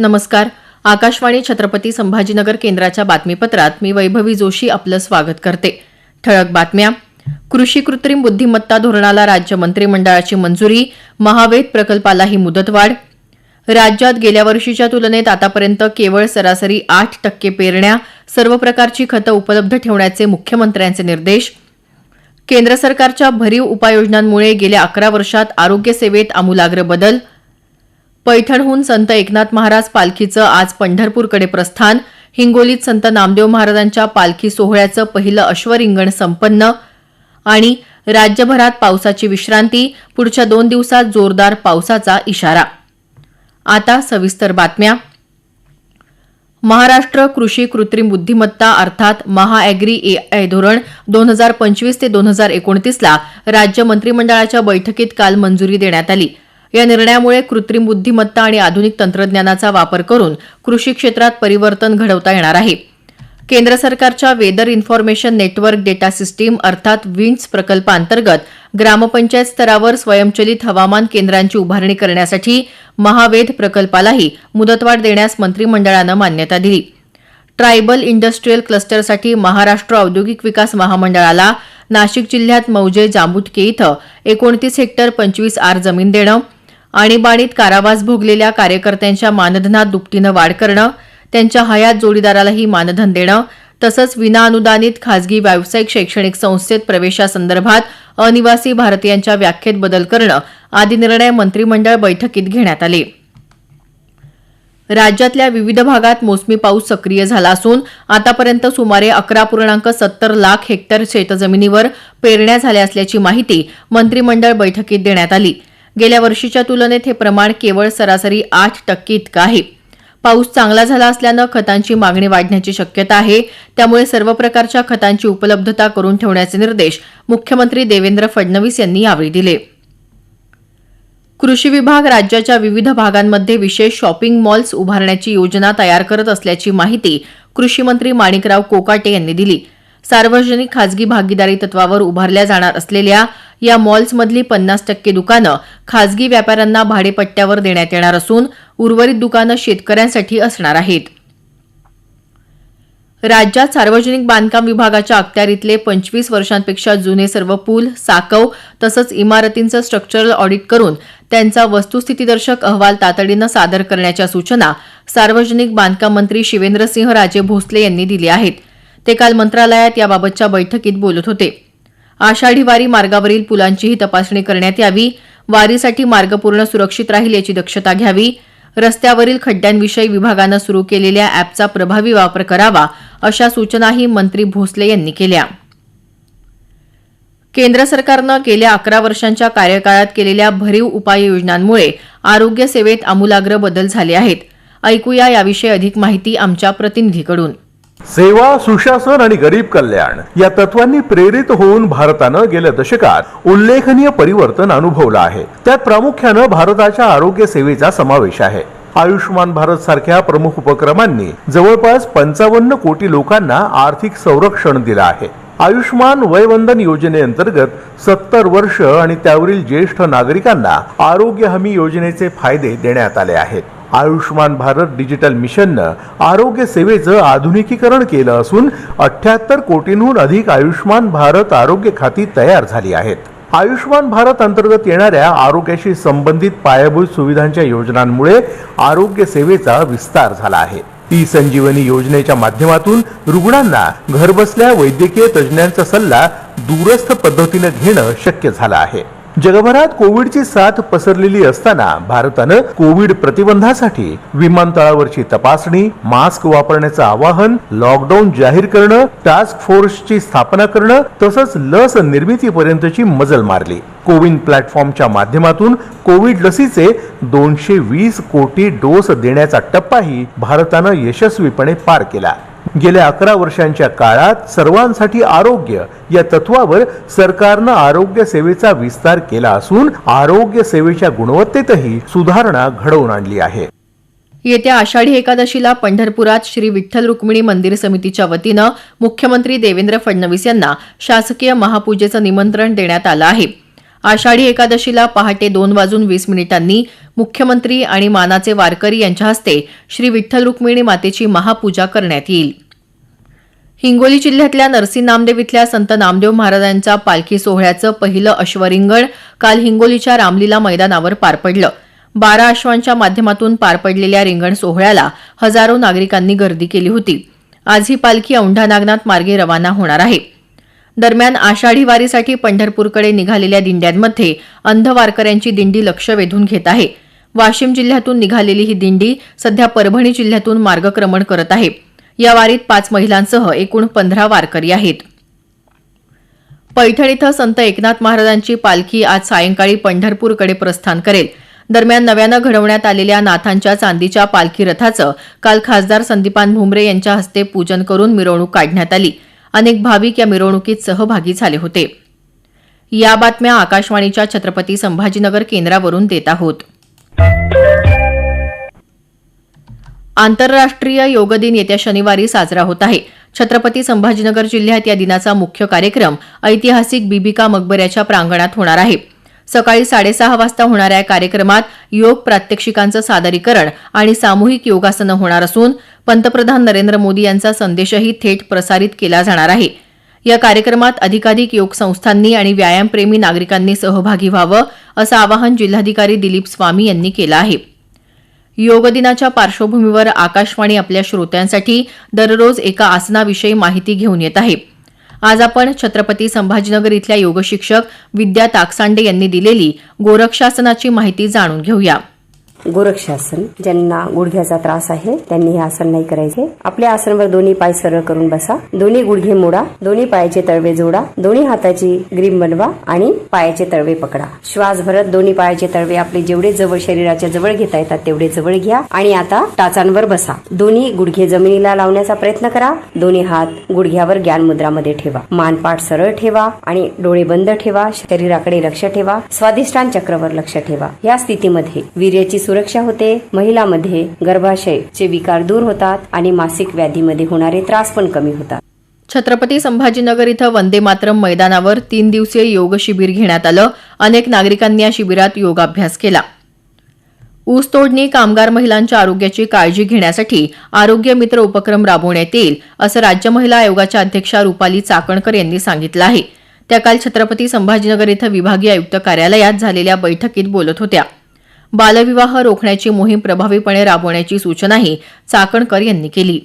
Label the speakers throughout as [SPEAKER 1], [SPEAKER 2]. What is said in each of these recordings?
[SPEAKER 1] नमस्कार आकाशवाणी छत्रपती संभाजीनगर केंद्राच्या बातमीपत्रात मी वैभवी जोशी आपलं स्वागत करते ठळक बातम्या कृषी कृत्रिम बुद्धिमत्ता धोरणाला राज्य मंत्रिमंडळाची मंजुरी महावेद प्रकल्पालाही मुदतवाढ राज्यात गेल्या वर्षीच्या तुलनेत आतापर्यंत केवळ सरासरी आठ टक्के पेरण्या सर्व प्रकारची खतं उपलब्ध ठेवण्याचे मुख्यमंत्र्यांचे निर्देश केंद्र सरकारच्या भरीव उपाययोजनांमुळे गेल्या अकरा वर्षात आरोग्य सेवेत आमूलाग्र बदल पैठणहून संत एकनाथ महाराज पालखीचं आज पंढरपूरकडे प्रस्थान हिंगोलीत संत नामदेव महाराजांच्या पालखी सोहळ्याचं पहिलं अश्वरिंगण संपन्न आणि राज्यभरात पावसाची विश्रांती पुढच्या दोन दिवसात जोरदार पावसाचा इशारा आता सविस्तर बातम्या महाराष्ट्र कृषी कृत्रिम बुद्धिमत्ता अर्थात ए आय धोरण दोन हजार पंचवीस ते दोन हजार एकोणतीसला राज्य मंत्रिमंडळाच्या बैठकीत काल मंजुरी देण्यात आली या निर्णयामुळे कृत्रिम बुद्धिमत्ता आणि आधुनिक तंत्रज्ञानाचा वापर करून कृषी क्षेत्रात परिवर्तन घडवता येणार आहे केंद्र सरकारच्या weather information network data system अर्थात विन्स प्रकल्पांतर्गत ग्रामपंचायत स्तरावर स्वयंचलित हवामान केंद्रांची उभारणी करण्यासाठी महावेध प्रकल्पालाही मुदतवाढ देण्यास मंत्रिमंडळानं मान्यता दिली ट्रायबल इंडस्ट्रीयल क्लस्टरसाठी महाराष्ट्र औद्योगिक विकास महामंडळाला नाशिक जिल्ह्यात मौजे जांबुटके इथं एकोणतीस हेक्टर पंचवीस आर जमीन देणं आणीबाणीत कारावास भोगलेल्या कार्यकर्त्यांच्या मानधनात दुपटीनं वाढ करणं त्यांच्या हयात जोडीदारालाही मानधन देणं तसंच विनाअनुदानित खासगी व्यावसायिक शैक्षणिक संस्थेत प्रवेशासंदर्भात अनिवासी भारतीयांच्या व्याख्येत बदल करणं आदी निर्णय मंत्रिमंडळ बैठकीत घेण्यात आले राज्यातल्या विविध भागात मोसमी पाऊस सक्रिय झाला असून आतापर्यंत सुमारे अकरा पूर्णांक सत्तर लाख हेक्टर शेतजमिनीवर पेरण्या झाल्या असल्याची माहिती मंत्रिमंडळ बैठकीत देण्यात आली गेल्या वर्षीच्या तुलनेत हे प्रमाण केवळ सरासरी आठ टक्के इतकं आहे पाऊस चांगला झाला असल्यानं खतांची मागणी वाढण्याची शक्यता आहे त्यामुळे सर्व प्रकारच्या खतांची उपलब्धता करून ठेवण्याचे निर्देश मुख्यमंत्री देवेंद्र फडणवीस यांनी यावेळी दिले कृषी विभाग राज्याच्या विविध भागांमध्ये विशेष शॉपिंग मॉल्स उभारण्याची योजना तयार करत असल्याची माहिती कृषी मंत्री माणिकराव कोकाटे यांनी दिली सार्वजनिक खाजगी भागीदारी तत्वावर उभारल्या जाणार असलेल्या या मॉल्समधली पन्नास टक्के दुकानं खाजगी व्यापाऱ्यांना भाडेपट्ट्यावर देण्यात येणार असून उर्वरित दुकानं शेतकऱ्यांसाठी असणार आहेत राज्यात सार्वजनिक बांधकाम विभागाच्या अखत्यारीतले पंचवीस वर्षांपेक्षा जुने सर्व पूल साकव तसंच इमारतींचं स्ट्रक्चरल ऑडिट करून त्यांचा वस्तुस्थितीदर्शक अहवाल तातडीनं सादर करण्याच्या सूचना सार्वजनिक बांधकाम मंत्री शिवेंद्रसिंह राजे भोसले यांनी दिल्या आहेत ते काल मंत्रालयात याबाबतच्या बैठकीत बोलत होते आषाढी वारी मार्गावरील पुलांचीही तपासणी करण्यात यावी वारीसाठी मार्ग पूर्ण सुरक्षित राहील याची दक्षता घ्यावी रस्त्यावरील खड्ड्यांविषयी विभागानं सुरू केलेल्या अॅपचा प्रभावी वापर करावा अशा सूचनाही मंत्री भोसले यांनी केल्या केंद्र सरकारनं गेल्या अकरा वर्षांच्या कार्यकाळात केलेल्या भरीव उपाययोजनांमुळे आरोग्य सेवेत आमूलाग्र बदल झाले आहेत ऐकूया याविषयी अधिक माहिती आमच्या प्रतिनिधीकडून सेवा सुशासन आणि गरीब कल्याण या तत्वांनी प्रेरित होऊन भारतानं गेल्या दशकात उल्लेखनीय परिवर्तन अनुभवलं आहे त्यात प्रामुख्यानं भारताच्या आरोग्य सेवेचा समावेश आहे आयुष्यमान भारत सारख्या प्रमुख उपक्रमांनी जवळपास पंचावन्न कोटी लोकांना आर्थिक संरक्षण दिलं आहे आयुष्मान वयवंदन योजनेअंतर्गत सत्तर वर्ष आणि त्यावरील ज्येष्ठ नागरिकांना आरोग्य हमी योजनेचे फायदे देण्यात आले आहेत आयुष्यमान भारत डिजिटल मिशननं आरोग्य सेवेचं आधुनिकीकरण केलं असून अठ्ठ्याहत्तर कोटींहून अधिक आयुष्यमान भारत आरोग्य खाती तयार झाली आहेत आयुष्यमान भारत अंतर्गत येणाऱ्या आरोग्याशी संबंधित पायाभूत सुविधांच्या योजनांमुळे आरोग्य सेवेचा विस्तार झाला आहे ई संजीवनी योजनेच्या माध्यमातून रुग्णांना घरबसल्या वैद्यकीय तज्ज्ञांचा सल्ला दूरस्थ पद्धतीने घेणं शक्य झालं आहे जगभरात कोविडची साथ पसरलेली असताना भारतानं कोविड प्रतिबंधासाठी विमानतळावरची तपासणी मास्क वापरण्याचं आवाहन लॉकडाऊन जाहीर करणं टास्क फोर्सची स्थापना करणं तसंच लस निर्मितीपर्यंतची मजल मारली कोविन प्लॅटफॉर्मच्या माध्यमातून कोविड लसीचे दोनशे वीस कोटी डोस देण्याचा टप्पाही भारतानं यशस्वीपणे पार केला गेल्या अकरा वर्षांच्या काळात सर्वांसाठी आरोग्य या तत्वावर सरकारनं आरोग्य सेवेचा विस्तार केला असून आरोग्य सेवेच्या गुणवत्तेतही सुधारणा घडवून आणली आहे येत्या आषाढी एकादशीला पंढरपुरात श्री विठ्ठल रुक्मिणी मंदिर समितीच्या वतीनं मुख्यमंत्री देवेंद्र फडणवीस यांना शासकीय महापूजेचं निमंत्रण देण्यात आलं आहे आषाढी एकादशीला पहाटे दोन वाजून वीस मिनिटांनी मुख्यमंत्री आणि मानाचे वारकरी यांच्या हस्ते श्री विठ्ठल रुक्मिणी मातेची महापूजा करण्यात येईल हिंगोली जिल्ह्यातल्या नरसी नामदेव इथल्या संत नामदेव महाराजांच्या पालखी सोहळ्याचं पहिलं अश्वरिंगण काल हिंगोलीच्या रामलीला मैदानावर पार पडलं बारा अश्वांच्या माध्यमातून पार पडलेल्या रिंगण सोहळ्याला हजारो नागरिकांनी गर्दी केली होती आज ही पालखी औंढा नागनाथ मार्गे रवाना होणार आहे दरम्यान आषाढी वारीसाठी पंढरपूरकडे निघालेल्या दिंड्यांमध्ये अंध वारकऱ्यांची दिंडी लक्ष वेधून घेत आहे वाशिम जिल्ह्यातून निघालेली ही दिंडी सध्या परभणी जिल्ह्यातून मार्गक्रमण करत आहे या वारीत पाच महिलांसह एकूण पंधरा वारकरी आहेत पैठण इथं संत एकनाथ महाराजांची पालखी आज सायंकाळी पंढरपूरकडे प्रस्थान करेल दरम्यान नव्यानं घडवण्यात आलेल्या नाथांच्या चांदीच्या पालखी रथाचं काल खासदार संदीपान भुमरे यांच्या हस्ते पूजन करून मिरवणूक काढण्यात आली अनेक भाविक या मिरवणुकीत सहभागी झाले होते या बातम्या आकाशवाणीच्या छत्रपती संभाजीनगर केंद्रावरून देत आहोत आंतरराष्ट्रीय योग दिन येत्या शनिवारी साजरा होत आहे छत्रपती संभाजीनगर जिल्ह्यात या दिनाचा मुख्य कार्यक्रम ऐतिहासिक बिबिका मकबऱ्याच्या प्रांगणात होणार आहे सकाळी साडेसहा वाजता होणाऱ्या या कार्यक्रमात योग प्रात्यक्षिकांचं सादरीकरण आणि सामूहिक योगासनं होणार असून पंतप्रधान नरेंद्र मोदी यांचा संदेशही थेट प्रसारित केला जाणार आहे या कार्यक्रमात अधिकाधिक योग संस्थांनी आणि व्यायामप्रेमी नागरिकांनी सहभागी व्हावं असं आवाहन जिल्हाधिकारी दिलीप स्वामी यांनी केलं आहे योग दिनाच्या पार्श्वभूमीवर आकाशवाणी आपल्या श्रोत्यांसाठी दररोज एका आसनाविषयी माहिती घेऊन येत आहे आज आपण छत्रपती संभाजीनगर इथल्या योगशिक्षक विद्या ताकसांडे यांनी दिलेली गोरक्षासनाची माहिती जाणून घेऊया गोरक्षासन ज्यांना गुडघ्याचा त्रास आहे त्यांनी हे आसन नाही करायचे आपल्या आसनवर दोन्ही पाय सरळ करून बसा दोन्ही गुडघे मोडा दोन्ही पायाचे तळवे जोडा दोन्ही हाताची ग्रीम बनवा आणि पायाचे तळवे पकडा श्वास भरत दोन्ही पायाचे तळवे आपले जेवढे जवळ शरीराच्या जवळ घेता येतात तेवढे जवळ घ्या आणि आता टाचांवर बसा दोन्ही गुडघे जमिनीला लावण्याचा प्रयत्न करा दोन्ही हात गुडघ्यावर ज्ञान मुद्रामध्ये ठेवा मानपाठ सरळ ठेवा आणि डोळे बंद ठेवा शरीराकडे लक्ष ठेवा स्वादिष्ठान चक्रवर लक्ष ठेवा या स्थितीमध्ये वीर्याची सुरक्षा होते महिलामध्ये गर्भाशय चे विकार दूर होतात आणि मासिक व्याधीमध्ये होणारे त्रास पण कमी होतात छत्रपती संभाजीनगर इथं वंदे मातरम मैदानावर तीन दिवसीय योग शिबिर घेण्यात आलं अनेक नागरिकांनी या शिबिरात योगाभ्यास केला ऊस तोडणी कामगार महिलांच्या आरोग्याची काळजी घेण्यासाठी आरोग्य मित्र उपक्रम राबवण्यात येईल असं राज्य महिला आयोगाच्या अध्यक्षा रुपाली चाकणकर यांनी सांगितलं आहे त्या काल छत्रपती संभाजीनगर इथं विभागीय आयुक्त कार्यालयात झालेल्या बैठकीत बोलत होत्या बालविवाह रोखण्याची मोहीम प्रभावीपणे राबवण्याची सूचनाही चाकणकर यांनी केली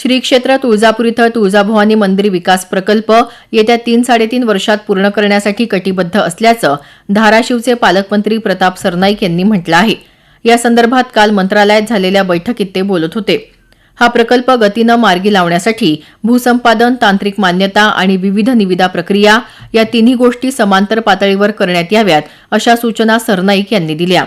[SPEAKER 1] श्री क्षेत्र तुळजापूर इथं तुळजाभवानी मंदिर विकास प्रकल्प येत्या तीन साडेतीन वर्षात पूर्ण करण्यासाठी कटिबद्ध असल्याचं धाराशिवचे पालकमंत्री प्रताप सरनाईक यांनी म्हटलं आहे यासंदर्भात काल मंत्रालयात झालेल्या बैठकीत ते बोलत होते हा प्रकल्प गतीनं मार्गी लावण्यासाठी भूसंपादन तांत्रिक मान्यता आणि विविध निविदा प्रक्रिया या तिन्ही गोष्टी समांतर पातळीवर करण्यात याव्यात अशा सूचना सरनाईक यांनी दिल्या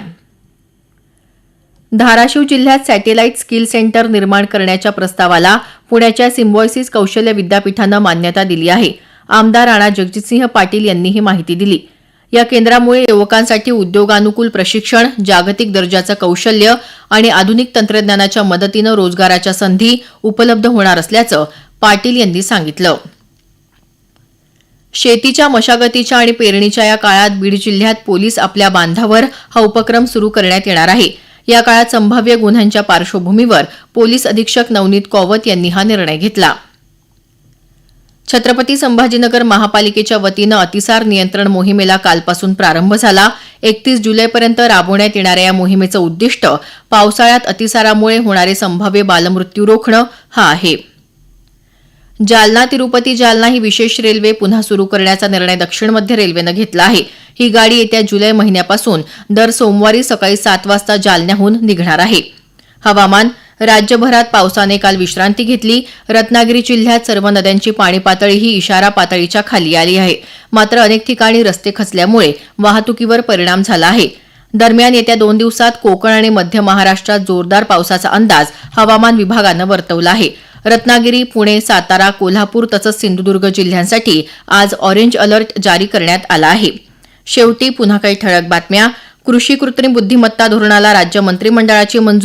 [SPEAKER 1] धाराशिव जिल्ह्यात सॅटेलाईट स्किल सेंटर निर्माण करण्याच्या प्रस्तावाला पुण्याच्या सिम्बॉयसिस कौशल्य विद्यापीठानं मान्यता दिली आहे आमदार राणा जगजितसिंह पाटील यांनी ही माहिती दिली या केंद्रामुळे युवकांसाठी उद्योगानुकूल प्रशिक्षण जागतिक दर्जाचं कौशल्य आणि आधुनिक तंत्रज्ञानाच्या मदतीनं रोजगाराच्या संधी उपलब्ध होणार असल्याचं पाटील यांनी सांगितलं शेतीच्या मशागतीच्या आणि पेरणीच्या या काळात बीड जिल्ह्यात पोलीस आपल्या बांधावर हा उपक्रम सुरू करण्यात येणार आहे या काळात संभाव्य गुन्ह्यांच्या पार्श्वभूमीवर पोलीस अधीक्षक नवनीत कौवत यांनी हा निर्णय घेतला छत्रपती संभाजीनगर महापालिकेच्या वतीनं अतिसार नियंत्रण मोहिमेला कालपासून प्रारंभ झाला एकतीस जुलैपर्यंत राबवण्यात येणाऱ्या या मोहिमेचं उद्दिष्ट पावसाळ्यात अतिसारामुळे होणारे संभाव्य बालमृत्यू रोखणं हा आहे जालना तिरुपती जालना ही विशेष रेल्वे पुन्हा सुरू करण्याचा निर्णय दक्षिण मध्य रेल्वेनं घेतला आहे ही गाडी येत्या जुलै महिन्यापासून दर सोमवारी सकाळी सात वाजता जालन्याहून निघणार आहे हवामान राज्यभरात पावसाने काल विश्रांती घेतली रत्नागिरी जिल्ह्यात सर्व नद्यांची पाणी ही इशारा पातळीच्या खाली आली आहे मात्र अनेक ठिकाणी रस्ते खचल्यामुळे वाहतुकीवर परिणाम झाला आहे दरम्यान येत्या दोन दिवसात कोकण आणि मध्य महाराष्ट्रात जोरदार पावसाचा अंदाज हवामान विभागानं वर्तवला आहे रत्नागिरी पुणे सातारा कोल्हापूर तसंच सिंधुदुर्ग जिल्ह्यांसाठी आज ऑरेंज अलर्ट जारी करण्यात आला आहे शेवटी पुन्हा काही ठळक बातम्या कृषी कृत्रिम बुद्धिमत्ता धोरणाला राज्य मंत्रिमंडळाची मंजुरी